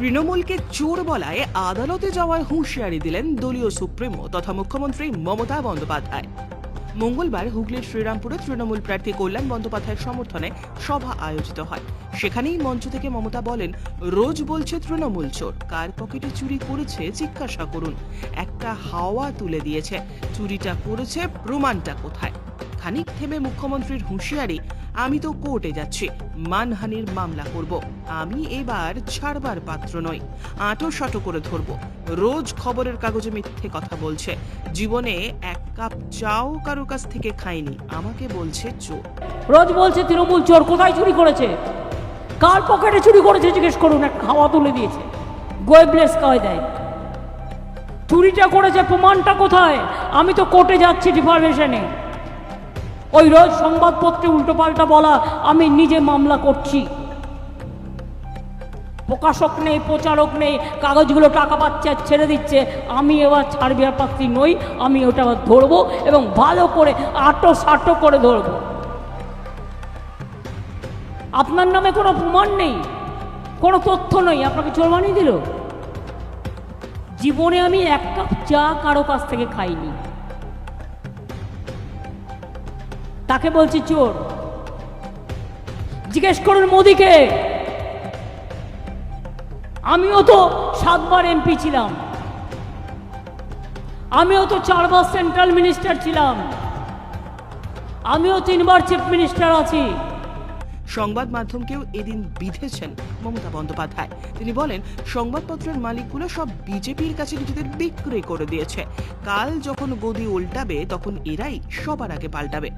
তৃণমূলকে চোর বলায় আদালতে যাওয়ার হুঁশিয়ারি দিলেন দলীয় সুপ্রিমো তথা মুখ্যমন্ত্রী মমতা বন্দ্যোপাধ্যায়। মঙ্গলবার হুগলির শ্রীরামপুরে তৃণমূল প্রার্থী কল্যাণ বন্দ্যোপাধ্যায়ের সমর্থনে সভা আয়োজিত হয়। সেখানেই মঞ্চ থেকে মমতা বলেন, রোজ বলছে তৃণমূল চোর। কার পকেটে চুরি করেছে জিজ্ঞাসা করুন। একটা হাওয়া তুলে দিয়েছে। চুরিটা করেছে প্রমাণটা কোথায়? খানিক থেমে মুখ্যমন্ত্রীর হুঁশিয়ারি আমি তো কোর্টে যাচ্ছি, মানহানির মামলা করব। আমি এবার ছাড়বার পাত্র নই আঁটো সাটো করে ধরবো। রোজ খবরের কাগজে মিথ্যে কথা বলছে, জীবনে এক কাপ চাও কারও কাছ থেকে খাইনি, আমাকে বলছে চোর। রোজ বলছে তৃণমূল চোর কোথায় চুরি করেছে? কার পকেটে চুরি করেছে জিজ্ঞেস করুন একটা হাওয়া তুলে দিয়েছে। গোয়েবলেস কয় দেয় চুরিটা করেছে, প্রমাণটা কোথায়? আমি তো কোর্টে যাচ্ছি ডিফরমেশনে। ওই রোজ সংবাদপত্রে উল্টোপাল্টা বলা, আমি নিজে মামলা করছি। প্রকাশক নেই, প্রচারক নেই, কাগজগুলো টাকা পাচ্ছে, আর ছেড়ে দিচ্ছে। আমি এবার ছাড়বিয়ার পাত্রী নই, আমি ওটা আবার ধরবো এবং ভালো করে আটো সাটো করে ধরবো। আপনার নামে কোনো প্রমাণ নেই, কোনো তথ্য নেই, আপনাকে চোর বানিয়ে দিল? জীবনে আমি এক কাপ চা কারও কাছ থেকে খাইনি। তাকে বলছি, চোর। জিজ্ঞেস করুন মোদিকে। আমিও তো সাতবার এমপি ছিলাম। আমিও তো চারবার সেন্ট্রাল মিনিস্টার ছিলাম। আমিও তিনবার চিফ মিনিস্টার আছি। সংবাদ মাধ্যমকেও এদিন বিধেছেন মমতা বন্দ্যোপাধ্যায়। তিনি বলেন, সংবাদপত্রের মালিকগুলো সব বিজেপির কাছে নিজেদের বিক্রি করে দিয়েছে। কাল যখন গদি উল্টাবে, তখন এরাই সবার আগে পাল্টাবে।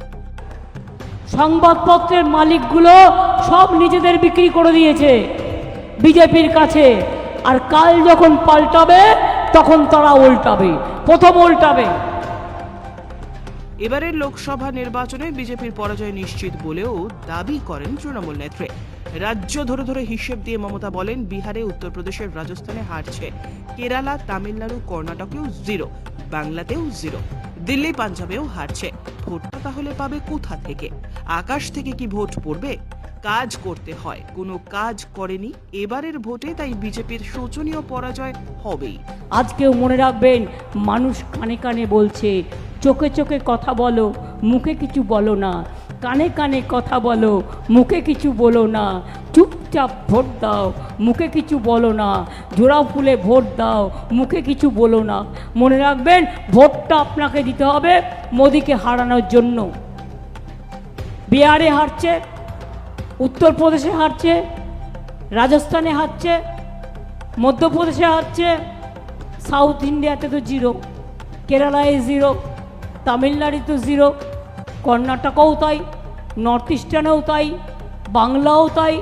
সংবাদপত্রের মালিকগুলো সব নিজেদের বিক্রি করে দিয়েছে বিজেপির কাছে। আর কাল যখন পাল্টাবে, তখন তারা উল্টাবে। প্রথম উল্টাবে। এবারের লোকসভা নির্বাচনে বিজেপির পরাজয় নিশ্চিত বলেও দাবি করেন তৃণমূল নেত্রী। রাজ্য ধরে ধরে হিসেব দিয়ে মমতা বলেন, বিহারে উত্তরপ্রদেশের রাজস্থানে হারছে। কেরালা, তামিলনাড়ু, কর্ণাটকেও জিরো বাংলাতেও জিরো দিল্লি পাঞ্জাবেও হারছে। ভোটটা তাহলে পাবে কোথা থেকে? আকাশ থেকে কি ভোট পড়বে? কাজ করতে হয়। কোনো কাজ করেনি। এবারের ভোটে তাই বিজেপির শোচনীয় পরাজয় হবেই। আজকেও মনে রাখবেন, মানুষ কানে কানে বলছে, চোখে চোখে কথা বলো, মুখে কিছু বলো না। কানে কানে কথা বলো, মুখে কিছু বলো না। চুপচাপ ভোট দাও, মুখে কিছু বলো না। জোড়া ফুলে ভোট দাও, মুখে কিছু বলো না। মনে রাখবেন, ভোটটা আপনাকে দিতে হবে মোদিকে হারানোর জন্য। বিহারে হারছে, উত্তরপ্রদেশে হারছে, রাজস্থানে হারছে, মধ্যপ্রদেশে হারছে, সাউথ ইন্ডিয়াতে তো জিরো, কেরালায় জিরো তামিলনাড়ু তো জিরো কর্ণাটকও তাই নর্থ ইস্টার্নেও তাই, বাংলাও তাই,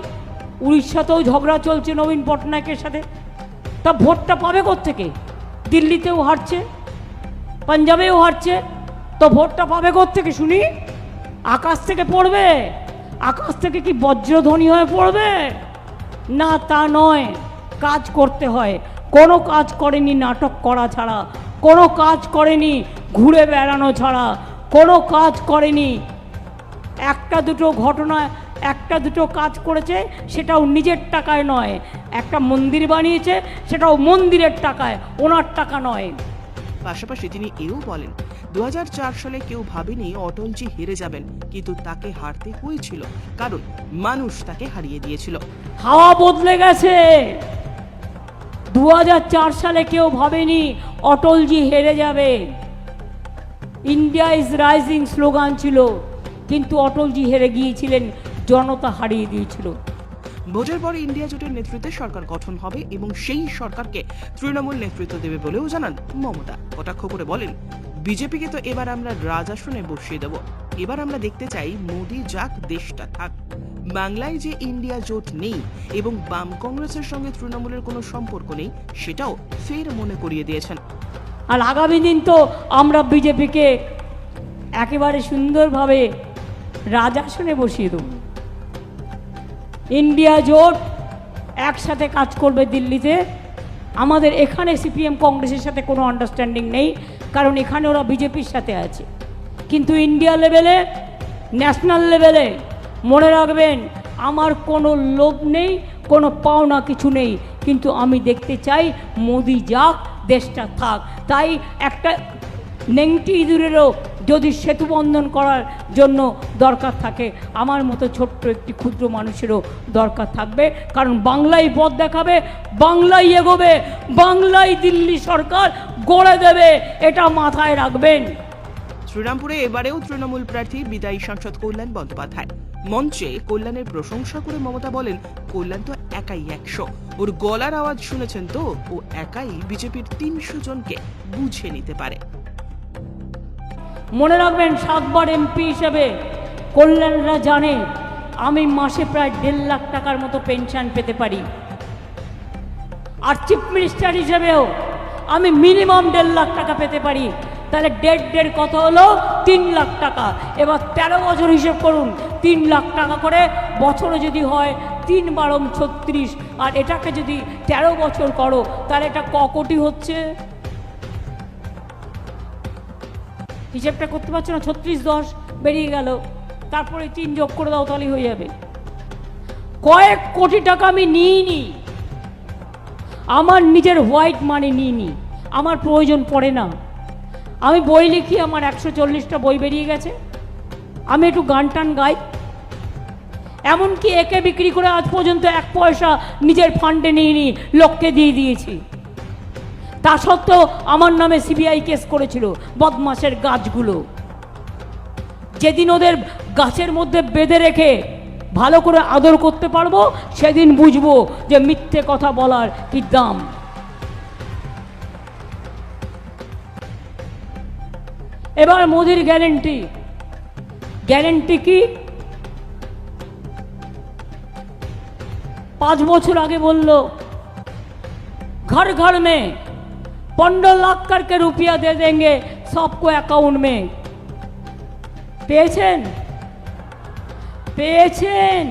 উড়িষ্যাতেও ঝগড়া চলছে নবীন পটনায়কের সাথে। তা ভোটটা পাবে থেকে দিল্লিতেও হারছে, পাঞ্জাবেও হারছে, তো ভোটটা পাবে থেকে শুনি? আকাশ থেকে পড়বে, আকাশ থেকে কি বজ্রধ্বনি হয়ে পড়বে? না তা নয়, কাজ করতে হয়। কোনো কাজ করেনি নাটক করা ছাড়া, কোনো কাজ করেনি ঘুরে বেড়ানো ছাড়া। কোনো কাজ করেনি। একটা দুটো ঘটনা একটা দুটো কাজ করেছে সেটাও নিজের টাকায় নয়। একটা মন্দির বানিয়েছে সেটাও মন্দিরের টাকায় ওনার টাকা নয়। পাশাপাশি তিনি এও বলেন দু সালে কেউ ভাবেনি অটলজি হেরে যাবেন কিন্তু তাকে হারতে হয়েছিল কারণ মানুষ তাকে হারিয়ে দিয়েছিল। হাওয়া বদলে গেছে। দু সালে কেউ ভাবেনি অটলজি হেরে যাবে। ইন্ডিয়া ইজ রাইজিং স্লোগান ছিল কিন্তু অটলজি হেরে গিয়েছিলেন জনতা হারিয়ে দিয়েছিল ভোটের পর ইন্ডিয়া জোটের নেতৃত্বে সরকার গঠন হবে এবং সেই সরকারকে তৃণমূল নেতৃত্ব দেবে বলেও জানান মমতা কটাক্ষ করে বলেন বিজেপিকে তো এবার আমরা রাজাসনে বসিয়ে দেব এবার আমরা দেখতে চাই মোদি যাক দেশটা থাক বাংলায় যে ইন্ডিয়া জোট নেই এবং বাম কংগ্রেসের সঙ্গে তৃণমূলের কোনো সম্পর্ক নেই, সেটাও ফের মনে করিয়ে দিয়েছেন। আর আগামী দিন তো আমরা বিজেপিকে একেবারে সুন্দরভাবে রাজাসনে বসিয়ে দেব। ইন্ডিয়া জোট একসাথে কাজ করবে দিল্লিতে। আমাদের এখানে সিপিএম কংগ্রেসের সাথে কোনো আন্ডারস্ট্যান্ডিং নেই, কারণ এখানে ওরা বিজেপির সাথে আছে। কিন্তু ইন্ডিয়া লেভেলে ন্যাশনাল লেভেলে মনে রাখবেন, আমার কোনো লোভ নেই, কোনো পাওনা কিছু নেই। কিন্তু আমি দেখতে চাই, মোদি যাক দেশটা থাক। তাই একটা নেংটি ইঁদুরেরও যদি সেতু বন্ধন করার জন্য দরকার থাকে, আমার মতো ছোট্ট একটি ক্ষুদ্র মানুষেরও দরকার থাকবে। কারণ বাংলাই পথ দেখাবে বাংলাই এগোবে বাংলাই দিল্লি সরকার গড়ে দেবে, এটা মাথায় রাখবেন। শ্রীরামপুরে এবারেও তৃণমূল প্রার্থী, বিদায়ী সাংসদ কল্যাণ বন্দ্যোপাধ্যায়। মঞ্চে কল্যাণের প্রশংসা করে মমতা বলেন, কল্যাণ তো একাই একশো। ওর গলার আওয়াজ শুনেছেন তো? ও একাই বিজেপির তিনশো জনকে বুঝে নিতে পারে। মনে রাখবেন, সাতবার এমপি হিসেবে কল্যাণরা জানে, আমি মাসে প্রায় দেড় লাখ টাকার মতো পেনশন পেতে পারি। আর চিফ মিনিস্টার হিসেবেও আমি মিনিমাম দেড় লাখ টাকা পেতে পারি। তাহলে দেড় দেড় কত হলো? তিন লাখ টাকা। এবার তেরো বছর হিসেব করুন, তিন লাখ টাকা করে বছরে যদি হয় তিন বারম ছত্রিশ। আর এটাকে যদি তেরো বছর করো, তাহলে এটা ক কোটি হচ্ছে? হিসেবটা করতে পারছ না? ছত্রিশ দশ, বেরিয়ে গেল। তারপরে তিন যোগ করে দাও, তাহলেই হয়ে যাবে। কয়েক কোটি টাকা আমি নিইনি। আমার নিজের হোয়াইট মানি নিইনি। আমার প্রয়োজন পড়ে না। আমি বই লিখি, আমার একশো চল্লিশটা বই বেরিয়ে গেছে। আমি একটু গান টান গাই। এমনকি একে বিক্রি করে আজ পর্যন্ত এক পয়সা নিজের ফান্ডে নিইনি, লোককে দিয়ে দিয়েছি। তা সত্ত্বেও আমার নামে সিবিআই কেস করেছিল বদমাসের গাছগুলো। যেদিন ওদের গাছের মধ্যে বেঁধে রেখে ভালো করে আদর করতে পারব, সেদিন বুঝব যে মিথ্যে কথা বলার কি দাম। এবার মোদির গ্যারেন্টি গ্যারেন্টি কি? পাঁচ বছর আগে বলল घर घर में पंद्रह लाख करके रुपया दे देंगे सबको अकाउंट में পেয়েছেন পেয়েছেন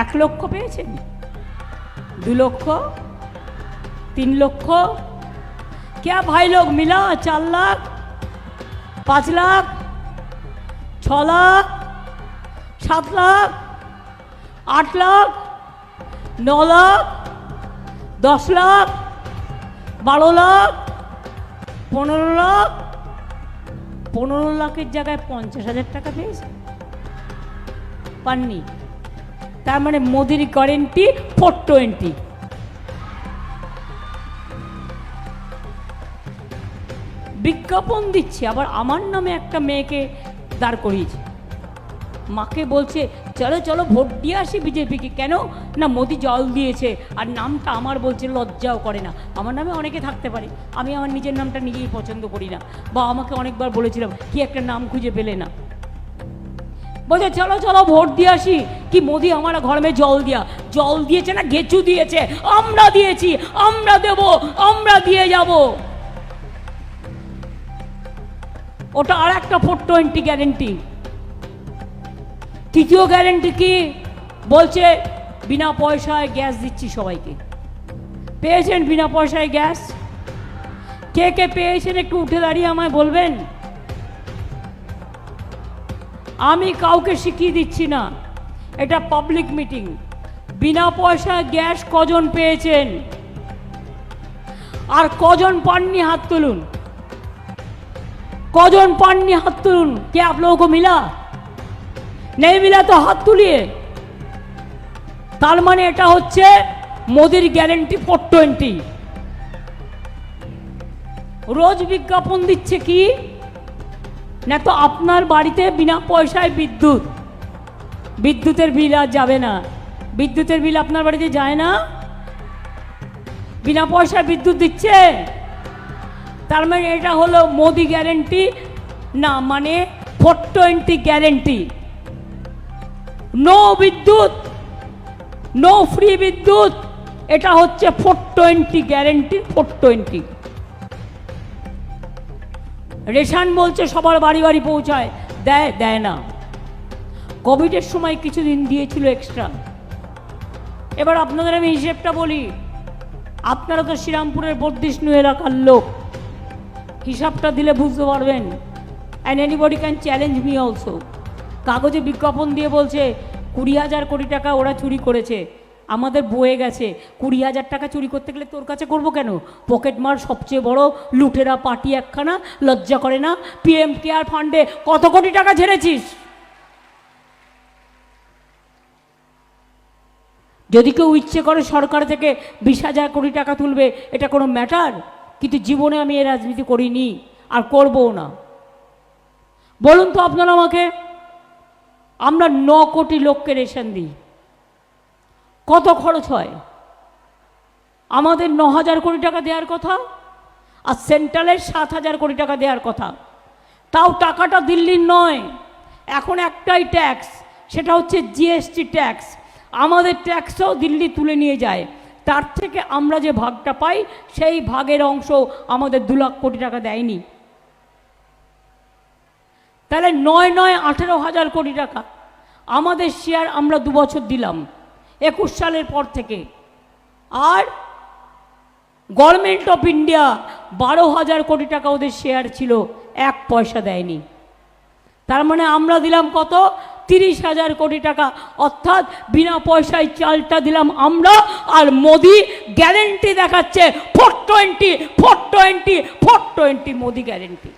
এক লক্ষ পেয়েছেন দু লক্ষ তিন লক্ষ क्या भाई लोग मिला चार लाख पाँच लाख छ लाख सात लाख आठ लाख ন লাখ দশ লাখ বারো লাখ পনেরো লাখ পনেরো লাখের জায়গায় পঞ্চাশ হাজার টাকা পেয়েছে। পাননি। তার মানে মোদির গ্যারেন্টি ফোর টোয়েন্টি বিজ্ঞাপন দিচ্ছে, আবার আমার নামে একটা মেয়েকে দাঁড় করিয়েছে। মাকে বলছে চলো চলো, ভোট দিয়ে আসি বিজেপিকে। কেন? না, মোদি জল দিয়েছে। আর নামটা আমার বলছে, লজ্জাও করে না। আমার নামে অনেকে থাকতে পারে। আমি আমার নিজের নামটা নিজেই পছন্দ করি না। বা আমাকে অনেকবার বলেছিলাম, কি একটা নাম খুঁজে পেলে না? বলছে, চলো চলো, ভোট দিয়ে আসি। কি মোদি আমার ঘর মে জল দিয়া? জল দিয়েছে না গেচু দিয়েছে? আমরা দিয়েছি, আমরা দেব, আমরা দিয়ে যাব। ওটা আর একটা ফোর টোয়েন্টি গ্যারেন্টি। তৃতীয় গ্যারেন্টি কি? বলছে, বিনা পয়সায় গ্যাস দিচ্ছি সবাইকে। পেয়েছেন বিনা পয়সায় গ্যাস কে কে পেয়েছেন? একটু উঠে দাঁড়িয়ে আমায় বলবেন? আমি কাউকে শিখিয়ে দিচ্ছি না। এটা পাবলিক মিটিং বিনা পয়সায় গ্যাস কজন পেয়েছেন? আর কজন পাননি হাত তুলুন? কজন পাননি হাত তুলুন? কে আপনার মিলা? নেই মিলা তো হাত তুলিয়ে। তার মানে এটা হচ্ছে মোদির গ্যারেন্টি ফোর টোয়েন্টি রোজ বিজ্ঞাপন দিচ্ছে কি? না তো আপনার বাড়িতে বিনা পয়সায় বিদ্যুৎ। বিদ্যুতের বিল আর যাবে না। বিদ্যুতের বিল আপনার বাড়িতে যায় না? বিনা পয়সায় বিদ্যুৎ দিচ্ছে? তার মানে এটা হলো মোদি গ্যারেন্টি না মানে ফোর টোয়েন্টি গ্যারেন্টি নো বিদ্যুৎ নো ফ্রি বিদ্যুৎ, এটা হচ্ছে four twenty guarantee four twenty ration বলছে সবার বাড়ি বাড়ি পৌঁছায়, দেয় দেয় না। কোভিডের সময় কিছুদিন দিয়েছিল এক্সট্রা এবার আপনাদের আমি হিসেবটা বলি, আপনারা তো শ্রীরামপুরের বর্ধিষ্ণু এলাকার লোক, হিসাবটা দিলে বুঝতে পারবেন। And anybody can challenge me also কাগজে বিজ্ঞাপন দিয়ে বলছে, কুড়ি হাজার কোটি টাকা ওরা চুরি করেছে। আমাদের বয়ে গেছে। কুড়ি হাজার টাকা চুরি করতে গেলে তোর কাছে করব কেন? পকেট মার সবচেয়ে বড় লুটেরা পার্টি একখানা, লজ্জা করে না? পিএম কেয়ার ফান্ডে কত কোটি টাকা ছেড়েছিস যদি কেউ ইচ্ছে করে সরকার থেকে বিশ হাজার কোটি টাকা তুলবে, এটা কোনো ম্যাটার? কিন্তু জীবনে আমি এ রাজনীতি করিনি, আর করবও না। বলুন তো আপনারা আমাকে। আমরা ন কোটি লোককে রেশন দিই। কত খরচ হয়? আমাদের ন হাজার কোটি টাকা দেওয়ার কথা আর সেন্ট্রালের সাত হাজার কোটি টাকা দেওয়ার কথা। তাও টাকাটা দিল্লির নয়। এখন একটাই ট্যাক্স, সেটা হচ্ছে জিএসটি ট্যাক্স। আমাদের ট্যাক্সও দিল্লি তুলে নিয়ে যায়। তার থেকে আমরা যে ভাগটা পাই, সেই ভাগের অংশ আমাদের দু লাখ কোটি টাকা দেয়নি। তাহলে নয় নয় আঠেরো হাজার কোটি টাকা। আমাদের শেয়ার আমরা দু বছর দিলাম, একুশ সালের পর থেকে। আর গভর্নমেন্ট অফ ইন্ডিয়া বারো হাজার কোটি টাকা ওদের শেয়ার ছিল, এক পয়সা দেয়নি। তার মানে আমরা দিলাম কত? তিরিশ হাজার কোটি টাকা। অর্থাৎ বিনা পয়সায় চালটা দিলাম আমরা, আর মোদি গ্যারেন্টি দেখাচ্ছে four twenty four twenty four twenty Modi guarantee